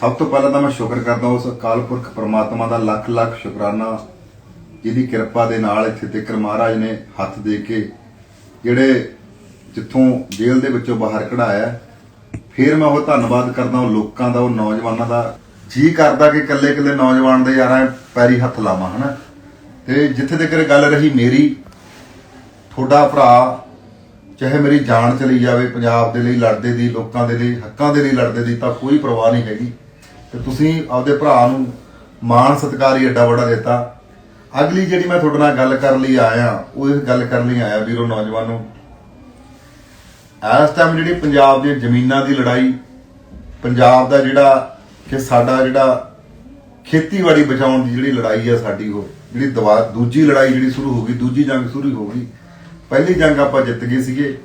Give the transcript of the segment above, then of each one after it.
ਸਭ ਤੋਂ ਪਹਿਲਾਂ ਤਾਂ ਮੈਂ ਸ਼ੁਕਰ ਕਰਦਾ ਉਸ ਅਕਾਲ ਪੁਰਖ ਪ੍ਰਮਾਤਮਾ ਦਾ ਲੱਖ ਲੱਖ ਸ਼ੁਕਰਾਨਾ, ਜਿਹਦੀ ਕਿਰਪਾ ਦੇ ਨਾਲ ਇੱਥੇ ਤੱਕ ਮਹਾਰਾਜ ਨੇ ਹੱਥ ਦੇ ਕੇ ਜਿਹੜੇ ਜਿੱਥੋਂ ਜੇਲ੍ਹ ਦੇ ਵਿੱਚੋਂ ਬਾਹਰ ਕਢਾਇਆ। ਫਿਰ ਮੈਂ ਉਹ ਧੰਨਵਾਦ ਕਰਦਾ ਉਹ ਲੋਕਾਂ ਦਾ, ਉਹ ਨੌਜਵਾਨਾਂ ਦਾ। ਜੀ ਕਰਦਾ ਕਿ ਇਕੱਲੇ ਇਕੱਲੇ ਨੌਜਵਾਨ ਦੇ ਯਾਰਾਂ ਪੈਰੀ ਹੱਥ ਲਾਵਾਂ, ਹਨਾ? ਤੇ ਜਿੱਥੇ ਤੱਕ ਗੱਲ ਰਹੀ ਮੇਰੀ, ਤੁਹਾਡਾ ਭਰਾ, ਚਾਹੇ ਮੇਰੀ ਜਾਨ ਚਲੀ ਜਾਵੇ, ਪੰਜਾਬ ਦੇ ਲਈ, ਲੜਦੇ ਦੀ, ਲੋਕਾਂ ਦੇ ਲਈ, ਹੱਕਾਂ ਦੇ ਲਈ ਲੜਦੇ ਦੀ, ਤਾਂ ਕੋਈ ਪਰਵਾਹ ਨਹੀਂ ਹੈਗੀ। ਤੇ ਤੁਸੀਂ ਆਪਦੇ ਭਰਾ ਨੂੰ ਮਾਣ ਸਤਿਕਾਰ ਹੀ ਐਡਾ ਵੱਡਾ ਦਿੱਤਾ। ਅਗਲੀ ਜਿਹੜੀ ਮੈਂ ਤੁਹਾਡੇ ਨਾਲ ਗੱਲ ਕਰਨ ਲਈ ਆਇਆ, ਉਹ ਇਸ ਗੱਲ ਕਰਨ ਲਈ ਆਇਆ ਵੀਰੋ ਨੌਜਵਾਨੋ ਇਸ ਟਾਈਮ ਜਿਹੜੀ ਪੰਜਾਬ ਦੀਆਂ ਜ਼ਮੀਨਾਂ ਦੀ ਲੜਾਈ, ਪੰਜਾਬ ਦਾ ਜਿਹੜਾ ਕਿ ਸਾਡਾ ਜਿਹੜਾ ਖੇਤੀਬਾੜੀ ਬਚਾਉਣ ਦੀ ਜਿਹੜੀ ਲੜਾਈ ਆ ਸਾਡੀ ਉਹ, ਜਿਹੜੀ ਦੁਆ ਦੂਜੀ ਲੜਾਈ ਜਿਹੜੀ ਸ਼ੁਰੂ ਹੋ ਗਈ, ਦੂਜੀ ਜੰਗ ਸ਼ੁਰੂ ਹੋ ਗਈ। ਪਹਿਲੀ ਜੰਗ ਆਪਾਂ ਜਿੱਤ ਗਏ ਸੀਗੇ।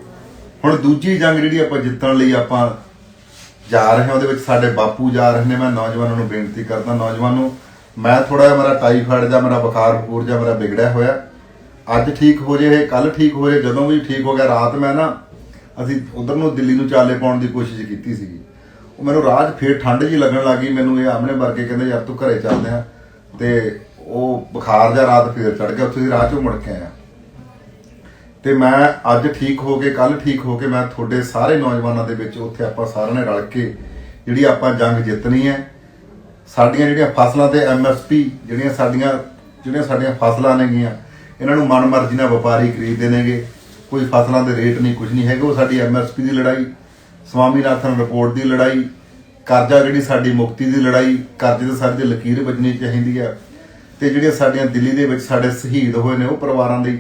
ਹੁਣ ਦੂਜੀ ਜੰਗ ਜਿਹੜੀ ਆਪਾਂ ਜਿੱਤਣ ਲਈ ਆਪਾਂ ਜਾ ਰਹੇ ਹਾਂ, ਉਹਦੇ ਵਿੱਚ ਸਾਡੇ ਬਾਪੂ ਜਾ ਰਹੇ ਨੇ, ਮੈਂ ਨੌਜਵਾਨਾਂ ਨੂੰ ਬੇਨਤੀ ਕਰਦਾ, ਨੌਜਵਾਨੋ, ਮੈਂ ਥੋੜਾ ਜਿਹਾ ਮੇਰਾ ਟਾਈਫਾਇਡ ਜਾਂ ਮੇਰਾ ਬੁਖਾਰ, ਬਖੂਰ ਜਾਂ ਮੇਰਾ ਵਿਗੜਿਆ ਹੋਇਆ। ਅੱਜ ਠੀਕ ਹੋ ਜੇ ਕੱਲ ਠੀਕ ਹੋ ਜੇ, ਜਦੋਂ ਵੀ ਠੀਕ ਹੋ ਗਿਆ, ਰਾਤ ਮੈਂ ਨਾ, ਅਸੀਂ ਉਧਰ ਨੂੰ ਦਿੱਲੀ ਨੂੰ ਚਾਲੇ ਪਾਉਣ ਦੀ ਕੋਸ਼ਿਸ਼ ਕੀਤੀ ਸੀਗੀ। ਉਹ ਮੈਨੂੰ ਰਾਤ ਫੇਰ ਠੰਡ ਜੀ ਲੱਗਣ ਲੱਗੀ ਮੈਨੂੰ ਇਹ ਆਮਨੇ ਵਰਗੇ ਕਹਿੰਦੇ, ਯਾਰ ਤੂੰ ਘਰੇ ਚੱਲਦੇ ਆ। ਤੇ ਉਹ ਬੁਖਾਰ ਜਾਂ ਰਾਤ ਫੇਰ ਚੜ ਗਿਆ, ਉੱਥੇ ਦੀ ਰਾਹ ਚੋਂ ਮੁੜ ਕੇ ਆਇਆ ਤੇ ਮੈਂ ਅੱਜ ਠੀਕ ਹੋ ਕੇ ਕੱਲ ਠੀਕ ਹੋ ਕੇ ਮੈਂ ਤੁਹਾਡੇ ਸਾਰੇ ਨੌਜਵਾਨਾਂ ਦੇ ਵਿੱਚ ਉੱਥੇ ਆਪਾਂ ਸਾਰਿਆਂ ਨੇ ਰਲ ਕੇ ਜਿਹੜੀ ਆਪਾਂ ਜੰਗ ਜਿੱਤਣੀ ਹੈ, ਸਾਡੀਆਂ ਜਿਹੜੀਆਂ ਫਸਲਾਂ ਤੇ ਐਮਐਸਪੀ ਜਿਹੜੀਆਂ ਸਾਡੀਆਂ ਜਿਹੜੀਆਂ ਸਾਡੀਆਂ ਫਸਲਾਂ ਨੇਗੀਆਂ, ਇਹਨਾਂ ਨੂੰ ਮਨਮਰਜ਼ੀ ਨਾਲ ਵਪਾਰੀ ਖਰੀਦਦੇ ਨੇਗੇ। ਕੋਈ ਫਸਲਾਂ ਦੇ ਰੇਟ ਨਹੀਂ, ਕੁਝ ਨਹੀਂ ਹੈਗੇ। ਉਹ ਸਾਡੀ ਐਮਐਸਪੀ ਦੀ ਲੜਾਈ, ਸਵਾਮੀਨਾਥਨ ਰਿਪੋਰਟ ਦੀ ਲੜਾਈ, ਕਰਜ਼ਾ ਜਿਹੜੀ ਸਾਡੀ ਮੁਕਤੀ ਦੀ ਲੜਾਈ, ਕਰਜ਼ੇ ਤੇ ਸਾਡੀ ਦੀ ਲਕੀਰ ਵੱਜਣੀ ਚਾਹੀਦੀ ਆ ਤੇ ਜਿਹੜੀਆਂ ਸਾਡੀਆਂ ਦਿੱਲੀ ਦੇ ਵਿੱਚ ਸਾਡੇ ਸ਼ਹੀਦ ਹੋਏ ਨੇ, ਉਹ ਪਰਿਵਾਰਾਂ ਲਈ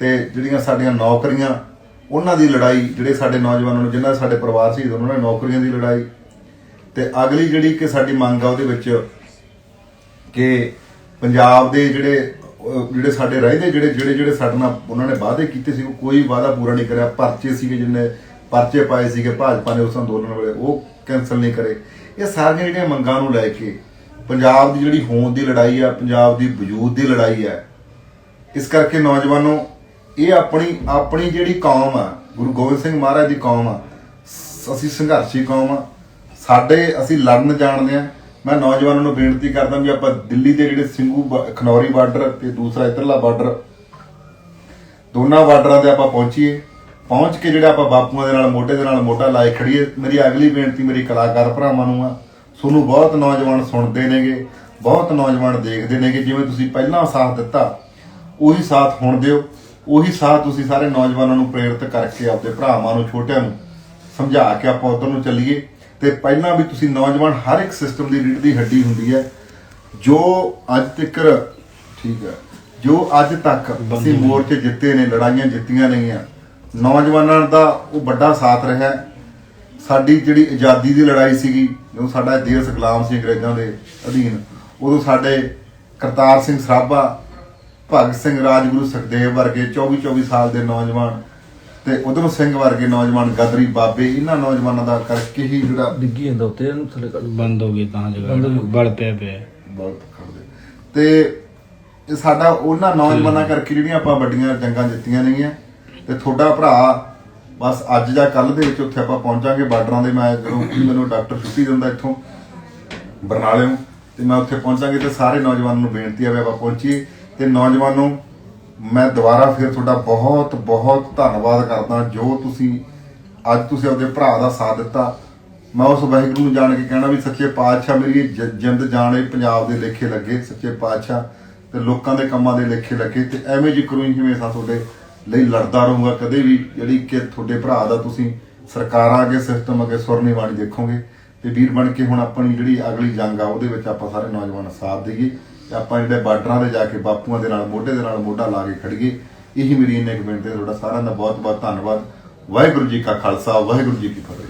ਤੇ ਜਿਹੜੀਆਂ ਸਾਡੀਆਂ ਨੌਕਰੀਆਂ, ਉਹਨਾਂ ਦੀ ਲੜਾਈ, ਜਿਹੜੇ ਸਾਡੇ ਨੌਜਵਾਨਾਂ ਨੂੰ, ਜਿਨ੍ਹਾਂ ਦੇ ਸਾਡੇ ਪਰਿਵਾਰ ਸੀ, ਉਹਨਾਂ ਨੇ ਨੌਕਰੀਆਂ ਦੀ ਲੜਾਈ। ਤੇ ਅਗਲੀ ਜਿਹੜੀ ਕਿ ਸਾਡੀ ਮੰਗ ਆ ਉਹਦੇ ਵਿੱਚ ਕਿ ਪੰਜਾਬ ਦੇ ਜਿਹੜੇ ਜਿਹੜੇ ਸਾਡੇ ਰਹਿੰਦੇ, ਜਿਹੜੇ ਜਿਹੜੇ ਜਿਹੜੇ ਸਾਡੇ ਨਾਲ ਉਹਨਾਂ ਨੇ ਵਾਅਦੇ ਕੀਤੇ ਸੀ, ਉਹ ਕੋਈ ਵਾਅਦਾ ਪੂਰਾ ਨਹੀਂ ਕਰਿਆ। ਪਰਚੇ ਸੀਗੇ ਜਿੰਨੇ, ਪਰਚੇ ਪਾਏ ਸੀਗੇ ਭਾਜਪਾ ਨੇ ਉਸ ਅੰਦੋਲਨ ਵੇਲੇ, ਉਹ ਕੈਨਸਲ ਨਹੀਂ ਕਰੇ। ਇਹ ਸਾਰੀਆਂ ਜਿਹੜੀਆਂ ਮੰਗਾਂ ਨੂੰ ਲੈ ਕੇ ਪੰਜਾਬ ਦੀ ਜਿਹੜੀ ਹੋਂਦ ਦੀ ਲੜਾਈ ਆ, ਪੰਜਾਬ ਦੀ ਵਜੂਦ ਦੀ ਲੜਾਈ ਆ, ਇਸ ਕਰਕੇ ਨੌਜਵਾਨੋ ਇਹ ਆਪਣੀ ਆਪਣੀ ਜਿਹੜੀ ਕੌਮ ਆ, ਗੁਰੂ ਗੋਬਿੰਦ ਸਿੰਘ ਮਹਾਰਾਜ ਦੀ ਕੌਮ ਆ, ਸ- ਅਸੀਂ ਸੰਘਰਸ਼ੀ ਕੌਮ ਆ। ਸਾਡੇ ਅਸੀਂ ਲੜਨ ਜਾਣਦੇ ਆ। ਮੈਂ ਨੌਜਵਾਨਾਂ ਨੂੰ ਬੇਨਤੀ ਕਰਦਾ ਵੀ ਆਪਾਂ ਦਿੱਲੀ ਦੇ ਜਿਹੜੇ ਸਿੰਘੂ ਬ- ਖਨੌਰੀ ਬਾਰਡਰ ਤੇ ਦੂਸਰਾ ਇਧਰਲਾ ਬਾਰਡਰ, ਦੋਨਾਂ ਬਾਰਡਰਾਂ ਤੇ ਆਪਾਂ ਪਹੁੰਚੀਏ। ਪਹੁੰਚ ਕੇ ਜਿਹੜਾ ਆਪਾਂ ਬਾਪੂਆਂ ਦੇ ਨਾਲ, ਮੋਢੇ ਦੇ ਨਾਲ ਮੋਢਾ ਲਾਏ ਖੜੀਏ ਮੇਰੀ ਅਗਲੀ ਬੇਨਤੀ ਮੇਰੀ ਕਲਾਕਾਰ ਭਰਾਵਾਂ ਨੂੰ ਆ, ਤੁਹਾਨੂੰ ਬਹੁਤ ਨੌਜਵਾਨ ਸੁਣਦੇ ਨੇਗੇ, ਬਹੁਤ ਨੌਜਵਾਨ ਦੇਖਦੇ ਨੇਗੇ। ਜਿਵੇਂ ਤੁਸੀਂ ਪਹਿਲਾਂ ਸਾਥ ਦਿੱਤਾ, ਉਹੀ ਸਾਥ ਹੁਣ ਦਿਓ। ਉਹੀ ਸਾਥ ਤੁਸੀਂ ਸਾਰੇ ਨੌਜਵਾਨਾਂ ਨੂੰ ਪ੍ਰੇਰਿਤ ਕਰਕੇ ਆਪਦੇ ਭਰਾਵਾਂ ਨੂੰ ਛੋਟਿਆਂ ਨੂੰ ਸਮਝਾ ਕੇ ਆਪਾਂ ਉਧਰ ਨੂੰ ਚੱਲੀਏ ਤੇ ਪਹਿਲਾਂ ਵੀ ਤੁਸੀਂ ਨੌਜਵਾਨ ਹਰ ਇੱਕ ਸਿਸਟਮ ਦੀ ਰੀੜ ਦੀ ਹੱਡੀ ਹੁੰਦੀ ਹੈ ਜੋ ਅੱਜ ਤੱਕ ਠੀਕ ਹੈ ਜੋ ਅੱਜ ਤੱਕ ਅਸੀਂ ਮੋਰਚੇ ਜਿੱਤੇ ਨੇ ਲੜਾਈਆਂ ਜਿੱਤੀਆਂ ਨੇਗੀਆਂ ਨੌਜਵਾਨਾਂ ਦਾ ਉਹ ਵੱਡਾ ਸਾਥ ਰਿਹਾ। ਸਾਡੀ ਜਿਹੜੀ ਆਜ਼ਾਦੀ ਦੀ ਲੜਾਈ ਸੀਗੀ ਜਦੋਂ ਸਾਡਾ ਦੇਸ਼ ਗੁਲਾਮ ਸੀ ਅੰਗਰੇਜ਼ਾਂ ਦੇ ਅਧੀਨ ਉਦੋਂ ਸਾਡੇ ਕਰਤਾਰ ਸਿੰਘ ਸਰਾਭਾ ਭਗਤ ਸਿੰਘ ਰਾਜਗੁਰੂ ਸੁਖਦੇਵ ਵਰਗੇ 24 24 ਸਾਲ ਦੇ ਨੌਜਵਾਨ ਤੇ ਉਧਮ ਸਿੰਘ ਵਰਗੇ ਨੌਜਵਾਨ ਗਦਰੀ ਬਾਬੇ ਇਹਨਾਂ ਨੌਜਵਾਨਾਂ ਦਾ ਕਰਕੇ ਹੀ ਜਿਹੜਾ ਡਿੱਗੀ ਜਾਂਦਾ ਉੱਤੇ ਇਹਨੂੰ ਥੱਲੇ ਕੱਢ ਬੰਦ ਹੋ ਗਈ ਤਾਂ ਜਗ੍ਹਾ ਬਲ ਪਿਆ ਪਿਆ। ਬਹੁਤ ਖੜਦੇ। ਤੇ ਇਹ ਸਾਡਾ ਉਹਨਾਂ ਨੌਜਵਾਨਾਂ ਕਰਕੇ ਜਿਹੜੀਆਂ ਆਪਾਂ ਵੱਡੀਆਂ ਜੰਗਾਂ ਜਿੱਤੀਆਂ ਨੇਗੀਆਂ ਤੇ ਤੁਹਾਡਾ ਭਰਾ ਬਸ ਅੱਜ ਜਾਂ ਕੱਲ ਦੇ ਵਿੱਚ ਉੱਥੇ ਆਪਾਂ ਪਹੁੰਚਾਂਗੇ ਬਾਰਡਰਾਂ ਦੇ ਮੈਂ ਜਦੋਂ ਮੈਨੂੰ ਡਾਕਟਰ ਛੁੱਟੀ ਦਿੰਦਾ ਇੱਥੋਂ ਬਰਨਾਲਿਓਂ ਤੇ ਮੈਂ ਉੱਥੇ ਪਹੁੰਚਾਂਗੇ ਤੇ ਸਾਰੇ ਨੌਜਵਾਨਾਂ ਨੂੰ ਬੇਨਤੀ ਹੈ ਵੀ ਆਪਾਂ ਪਹੁੰਚੀਏ। ਤੇ ਨੌਜਵਾਨੋ, ਮੈਂ ਦੁਬਾਰਾ ਫਿਰ ਤੁਹਾਡਾ ਬਹੁਤ ਬਹੁਤ ਧੰਨਵਾਦ ਕਰਦਾ ਜੋ ਤੁਸੀਂ ਅੱਜ ਤੁਸੀਂ ਆਪਦੇ ਭਰਾ ਦਾ ਸਾਥ ਦਿੱਤਾ। ਮੈਂ ਉਸ ਵਾਹਿਗੁਰੂ ਨੂੰ ਜਾਣ ਕੇ ਕਹਿਣਾ ਵੀ ਸੱਚੇ ਪਾਤਸ਼ਾਹ ਮੇਰੀ ਜ- ਜਿੰਦ ਜਾਣੇ ਪੰਜਾਬ ਦੇ ਲੇਖੇ ਲੱਗੇ, ਸੱਚੇ ਪਾਤਸ਼ਾਹ ਤੇ ਲੋਕਾਂ ਦੇ ਕੰਮਾਂ ਦੇ ਲੇਖੇ ਲੱਗੇ ਤੇ ਐਵੇਂ ਜੀ ਕਰੂੰ ਹਮੇਸ਼ਾ ਤੁਹਾਡੇ ਲਈ ਲੜਦਾ ਰਹੂੰਗਾ। ਕਦੇ ਵੀ ਜਿਹੜੀ ਕਿ ਤੁਹਾਡੇ ਭਰਾ ਦਾ ਤੁਸੀਂ ਸਰਕਾਰਾਂ ਅੱਗੇ ਸਿਸਟਮ ਅੱਗੇ ਸੁਰ ਨਹੀਂ ਦੇਖੋਗੇ। ਤੇ ਵੀਰ ਬਣ ਕੇ ਹੁਣ ਆਪਣੀ ਜਿਹੜੀ ਅਗਲੀ ਜੰਗ ਆ, ਉਹਦੇ ਵਿੱਚ ਆਪਾਂ ਸਾਰੇ ਨੌਜਵਾਨ ਸਾਥ ਦੇਈਏ। ਤੇ ਆਪਾਂ ਜਿਹੜੇ ਬਾਰਡਰਾਂ ਦੇ ਜਾ ਕੇ ਬਾਪੂਆਂ ਦੇ ਨਾਲ, ਮੋਢੇ ਦੇ ਨਾਲ ਮੋਢਾ ਲਾ ਕੇ ਖੜੀਏ ਇਹੀ ਮੇਰੀ ਇੰਨੇ ਕੁ ਬੇਨਤੀ ਹੈ। ਤੁਹਾਡਾ ਸਾਰਿਆਂ ਦਾ ਬਹੁਤ ਬਹੁਤ ਧੰਨਵਾਦ। ਵਾਹਿਗੁਰੂ ਜੀ ਕਾ ਖਾਲਸਾ, ਵਾਹਿਗੁਰੂ ਜੀ ਕੀ ਫਤਿਹ।